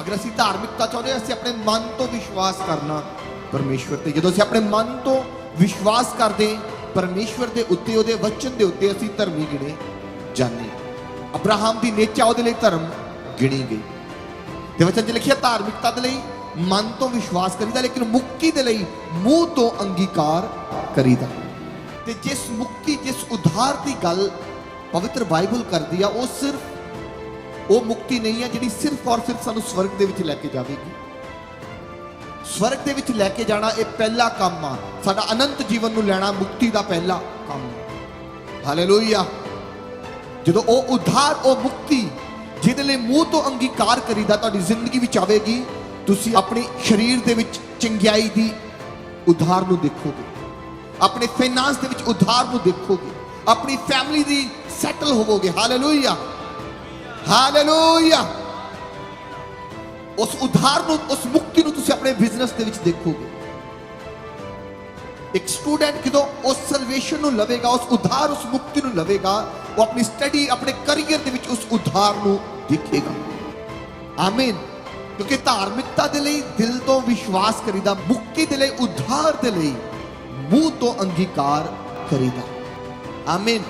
ਅਗਰ ਅਸੀਂ ਧਾਰਮਿਕਤਾ ਚਾਹੁੰਦੇ ਹਾਂ, ਅਸੀਂ ਆਪਣੇ ਮਨ ਤੋਂ ਵਿਸ਼ਵਾਸ ਕਰਨਾ ਪਰਮੇਸ਼ਵਰ ਤੇ। ਜਦੋਂ ਅਸੀਂ ਆਪਣੇ ਮਨ ਤੋਂ ਵਿਸ਼ਵਾਸ ਕਰਦੇ, ਪਰਮੇਸ਼ਵਰ ਦੇ ਉੱਤੇ, ਉਹਦੇ ਵਚਨ ਦੇ ਉੱਤੇ ਅਸੀਂ ਧਰਮੀ ਗਿਣੇ ਜਾਂਦੇ। ਅਬਰਾਹਮ ਦੀ ਨੇਚਾ ਉਹਦੇ ਲਈ ਧਰਮ ਗਿਣੀ ਗਈ। ਤੇ ਵਚਨ 'ਚ ਲਿਖਿਆ, ਧਾਰਮਿਕਤਾ ਦੇ ਲਈ ਮਨ ਤੋਂ ਵਿਸ਼ਵਾਸ ਕਰੀਦਾ, ਲੇਕਿਨ ਮੁਕਤੀ ਦੇ ਲਈ ਮੂੰਹ ਤੋਂ ਅੰਗੀਕਾਰ ਕਰੀਦਾ। ਤੇ ਜਿਸ ਮੁਕਤੀ, ਜਿਸ ਉਧਾਰ ਦੀ ਗੱਲ ਪਵਿੱਤਰ ਬਾਈਬਲ ਕਰਦੀ ਆ, ਉਹ ਸਿਰਫ ਉਹ ਮੁਕਤੀ ਨਹੀਂ ਹੈ ਜਿਹੜੀ ਸਿਰਫ ਔਰ ਸਿਰਫ ਸਾਨੂੰ ਸਵਰਗ ਦੇ ਵਿੱਚ ਲੈ ਕੇ ਜਾਵੇਗੀ। ਸਵਰਗ ਦੇ ਵਿੱਚ ਲੈ ਕੇ ਜਾਣਾ ਇਹ ਪਹਿਲਾ ਕੰਮ ਆ। ਸਾਡਾ ਅਨੰਤ ਜੀਵਨ ਨੂੰ ਲੈਣਾ ਮੁਕਤੀ ਦਾ ਪਹਿਲਾ ਕੰਮ। ਹਾਲੇਲੂਇਆ ਜਦੋਂ ਉਹ ਉਧਾਰ, ਉਹ ਮੁਕਤੀ ਜਿਹਦੇ ਲਈ ਮੂੰਹ ਤੋਂ ਅੰਗੀਕਾਰ ਕਰੀਦਾ ਤੁਹਾਡੀ ਜ਼ਿੰਦਗੀ ਵਿੱਚ ਆਵੇਗੀ, ਤੁਸੀਂ ਆਪਣੇ ਸਰੀਰ ਦੇ ਵਿੱਚ ਚੰਗਿਆਈ ਦੀ ਉਧਾਰ ਨੂੰ ਦੇਖੋਗੇ। ਆਪਣੇ ਫਾਈਨਾਂਸ ਦੇ ਵਿੱਚ ਉਧਾਰ ਨੂੰ ਦੇਖੋਗੇ। ਆਪਣੀ ਫੈਮਿਲੀ ਦੀ ਸੈਟਲ ਹੋਵੋਗੇ। ਹਾਲੇਲੂਇਆ ਹਾਲੇਲੂਇਆ ਉਸ ਉਧਾਰ ਨੂੰ ਉਸ ਮੁਕਤੀ ਨੂੰ ਤੁਸੀਂ ਆਪਣੇ ਬਿਜ਼ਨਸ ਦੇ ਵਿੱਚ ਦੇਖੋਗੇ ਇੱਕ ਸਟੂਡੈਂਟ ਜਦੋਂ ਉਸ ਸਲਵੇਸ਼ਨ ਨੂੰ ਲਵੇਗਾ ਉਸ ਉਧਾਰ ਉਸ ਮੁਕਤੀ ਨੂੰ ਲਵੇਗਾ ਉਹ ਆਪਣੀ ਸਟੱਡੀ ਆਪਣੇ ਕੈਰੀਅਰ ਦੇ ਵਿੱਚ ਉਸ ਉਧਾਰ ਨੂੰ ਦੇਖੇਗਾ ਆਮੀਨ ਕਿਉਂਕਿ ਧਾਰਮਿਕਤਾ ਦੇ ਲਈ ਦਿਲ ਤੋਂ ਵਿਸ਼ਵਾਸ ਕਰੀਦਾ ਮੁਕਤੀ ਦੇ ਲਈ ਉਧਾਰ ਦੇ ਲਈ ਮੂੰਹ ਤੋਂ ਅੰਗੀਕਾਰ ਕਰੀਦਾ ਆਮੀਨ